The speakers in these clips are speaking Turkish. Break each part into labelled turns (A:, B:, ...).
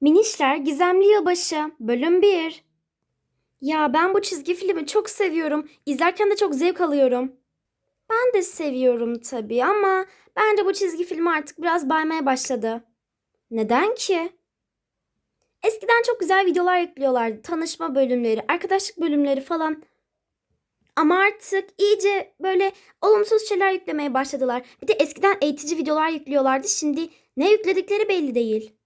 A: Minişler Gizemli Yılbaşı Bölüm 1 Ya ben bu çizgi filmi çok seviyorum. İzlerken de çok zevk alıyorum. Ben de seviyorum tabii ama bence bu çizgi film artık biraz baymaya başladı. Neden ki? Eskiden çok güzel videolar yüklüyorlardı. Tanışma bölümleri, arkadaşlık bölümleri falan. Ama artık iyice böyle olumsuz şeyler yüklemeye başladılar. Bir de eskiden eğitici videolar yüklüyorlardı. Şimdi ne yükledikleri belli değil.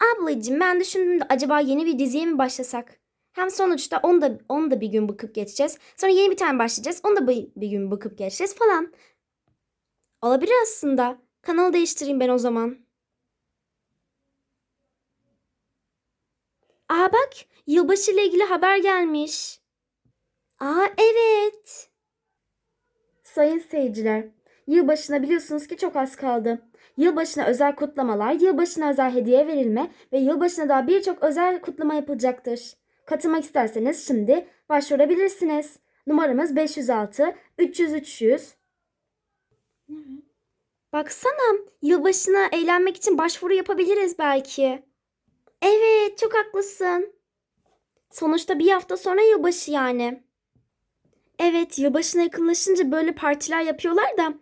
A: Ablacığım ben düşündüm de acaba yeni bir diziye mi başlasak? Hem sonuçta onu da, onu da bir gün bakıp geçeceğiz. Sonra yeni bir tane başlayacağız. Onu da bir, bir gün bakıp geçeceğiz falan. Olabilir aslında. Kanalı değiştireyim ben o zaman. Aa bak yılbaşı ile ilgili haber gelmiş. Aa evet. Sayın seyirciler, yılbaşına biliyorsunuz ki çok az kaldı. Yılbaşına özel kutlamalar, yılbaşına özel hediye verilme ve yılbaşına daha birçok özel kutlama yapılacaktır. Katılmak isterseniz şimdi başvurabilirsiniz. Numaramız 506 300 300. Baksana, yılbaşına eğlenmek için başvuru yapabiliriz belki. Evet, çok haklısın. Sonuçta bir hafta sonra yılbaşı yani. Evet, yılbaşına yakınlaşınca böyle partiler yapıyorlar da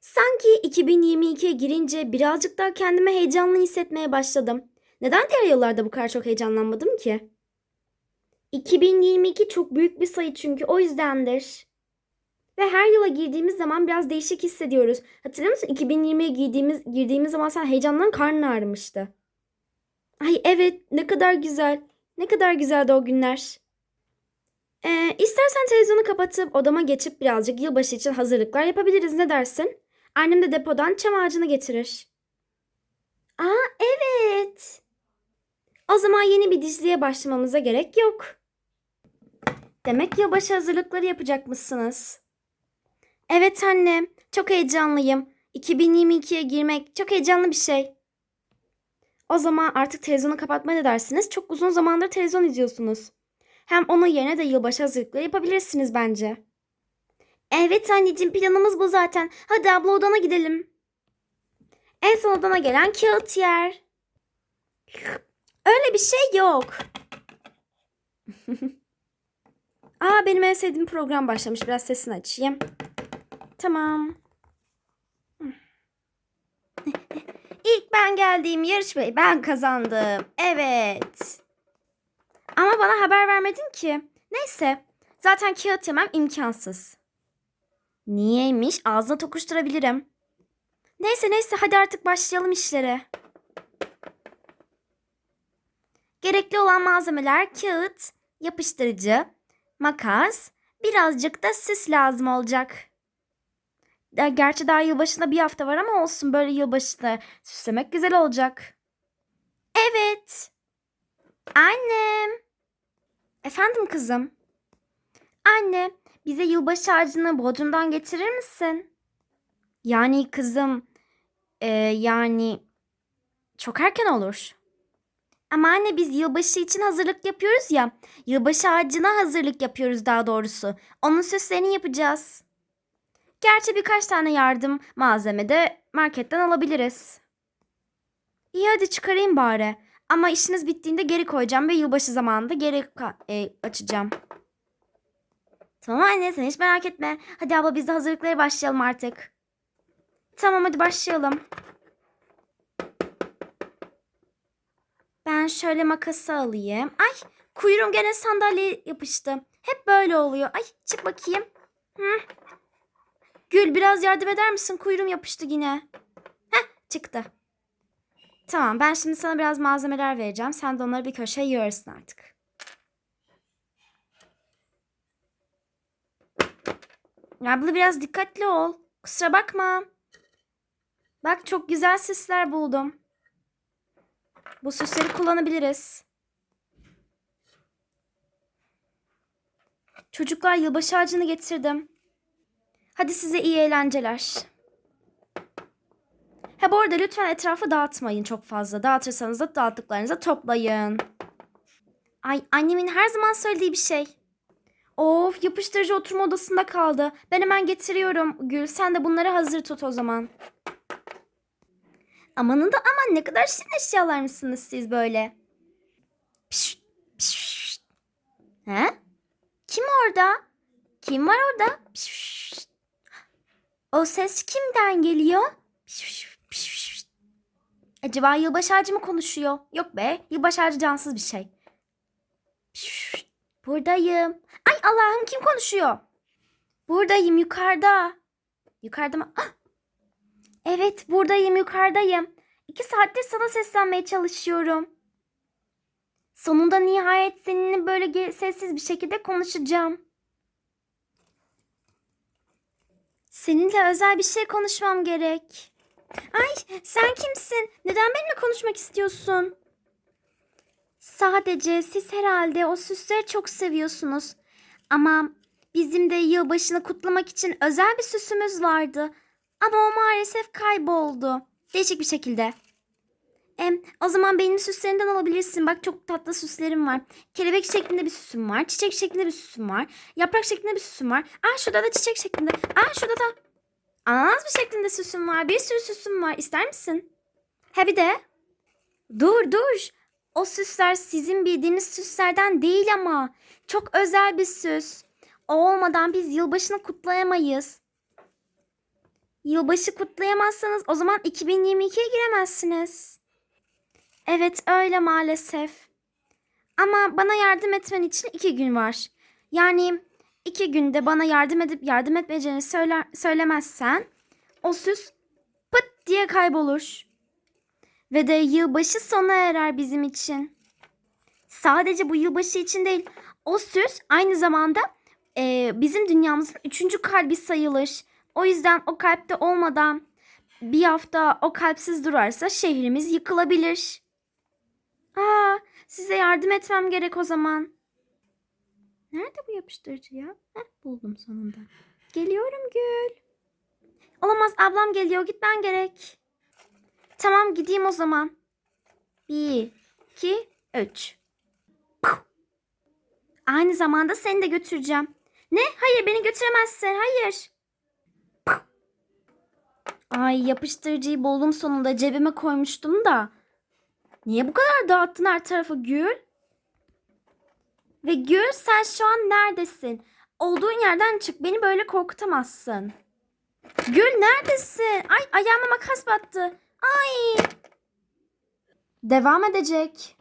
A: sanki 2022'ye girince birazcık daha kendimi heyecanlı hissetmeye başladım. Neden diğer yıllarda bu kadar çok heyecanlanmadım ki? 2022 çok büyük bir sayı çünkü o yüzdendir. Ve her yıla girdiğimiz zaman biraz değişik hissediyoruz. Hatırlıyor musun? 2020'ye girdiğimiz, girdiğimiz zaman sen heyecandan karnın ağrımıştı. Ay evet ne kadar güzel. Ne kadar güzeldi o günler. Ee, istersen televizyonu kapatıp odama geçip birazcık yılbaşı için hazırlıklar yapabiliriz. Ne dersin? Annem de depodan çam ağacını getirir. Aa evet. O zaman yeni bir diziye başlamamıza gerek yok. Demek yılbaşı hazırlıkları yapacakmışsınız. Evet anne, çok heyecanlıyım. 2022'ye girmek çok heyecanlı bir şey. O zaman artık televizyonu kapatma ne dersiniz? Çok uzun zamandır televizyon izliyorsunuz. Hem onun yerine de yılbaşı hazırlıkları yapabilirsiniz bence. Evet anneciğim planımız bu zaten. Hadi abla odana gidelim. En son odana gelen kağıt yer. Öyle bir şey yok. Aa benim en sevdiğim program başlamış. Biraz sesini açayım. Tamam. İlk ben geldiğim yarışmayı ben kazandım. Evet. Ama bana haber vermedin ki. Neyse. Zaten kağıt yemem imkansız. Niyeymiş? Ağzına tokuşturabilirim. Neyse neyse hadi artık başlayalım işlere. Gerekli olan malzemeler kağıt, yapıştırıcı, makas, birazcık da süs lazım olacak. Gerçi daha yılbaşına bir hafta var ama olsun böyle yılbaşında süslemek güzel olacak. Evet. Annem. Efendim kızım. Anne, bize yılbaşı ağacını Bodrum'dan getirir misin? Yani kızım, e, yani çok erken olur. Ama anne biz yılbaşı için hazırlık yapıyoruz ya. Yılbaşı ağacına hazırlık yapıyoruz daha doğrusu. Onun süslerini yapacağız. Gerçi birkaç tane yardım malzeme de marketten alabiliriz. İyi hadi çıkarayım bari. Ama işiniz bittiğinde geri koyacağım ve yılbaşı zamanında geri e, açacağım. Tamam anne sen hiç merak etme. Hadi abla biz de hazırlıklara başlayalım artık. Tamam hadi başlayalım. Ben şöyle makası alayım. Ay kuyruğum gene sandalyeye yapıştı. Hep böyle oluyor. Ay çık bakayım. Hı. Gül biraz yardım eder misin? Kuyruğum yapıştı yine. Heh çıktı. Tamam ben şimdi sana biraz malzemeler vereceğim. Sen de onları bir köşeye yığarsın artık. Abla biraz dikkatli ol. Kusura bakma. Bak çok güzel süsler buldum. Bu süsleri kullanabiliriz. Çocuklar yılbaşı ağacını getirdim. Hadi size iyi eğlenceler. Ha bu arada lütfen etrafı dağıtmayın çok fazla. Dağıtırsanız da dağıttıklarınızı toplayın. Ay annemin her zaman söylediği bir şey. Of yapıştırıcı oturma odasında kaldı. Ben hemen getiriyorum Gül. Sen de bunları hazır tut o zaman. Amanın da aman ne kadar şirin eşyalar siz böyle? Pişt, pişt. He? Kim orada? Kim var orada? Pişt. O ses kimden geliyor? Pişt. Acaba yılbaşı ağacı mı konuşuyor? Yok be, yılbaşı ağacı cansız bir şey. Pişt. Buradayım. Ay Allah'ım kim konuşuyor? Buradayım yukarıda. Yukarıda mı? Ah! Evet buradayım yukarıdayım. İki saattir sana seslenmeye çalışıyorum. Sonunda nihayet seninle böyle sessiz bir şekilde konuşacağım. Seninle özel bir şey konuşmam gerek. Ay sen kimsin? Neden benimle konuşmak istiyorsun? Sadece siz herhalde o süsleri çok seviyorsunuz. Ama bizim de yılbaşını kutlamak için özel bir süsümüz vardı. Ama o maalesef kayboldu. Değişik bir şekilde. Em, o zaman benim süslerinden alabilirsin. Bak çok tatlı süslerim var. Kelebek şeklinde bir süsüm var. Çiçek şeklinde bir süsüm var. Yaprak şeklinde bir süsüm var. Aa şurada da çiçek şeklinde. Aa şurada da ananas bir şeklinde süsüm var. Bir sürü süsüm var. İster misin? He bir de. Dur dur. O süsler sizin bildiğiniz süslerden değil ama. Çok özel bir süs. O olmadan biz yılbaşını kutlayamayız. Yılbaşı kutlayamazsanız o zaman 2022'ye giremezsiniz. Evet öyle maalesef. Ama bana yardım etmen için iki gün var. Yani iki günde bana yardım edip yardım etmeyeceğini söyler, söylemezsen o süs pıt diye kaybolur. Ve de yılbaşı sona erer bizim için. Sadece bu yılbaşı için değil. O süs aynı zamanda e, bizim dünyamızın üçüncü kalbi sayılır. O yüzden o kalpte olmadan bir hafta o kalpsiz durarsa şehrimiz yıkılabilir. Aa, size yardım etmem gerek o zaman. Nerede bu yapıştırıcı ya? Heh, buldum sonunda. Geliyorum Gül. Olamaz ablam geliyor gitmen gerek. Tamam gideyim o zaman. Bir, iki, üç. Aynı zamanda seni de götüreceğim. Ne? Hayır beni götüremezsin. Hayır. Ay yapıştırıcıyı buldum sonunda cebime koymuştum da. Niye bu kadar dağıttın her tarafı Gül? Ve Gül sen şu an neredesin? Olduğun yerden çık. Beni böyle korkutamazsın. Gül neredesin? Ay ayağıma makas battı. Ay. Devam edecek.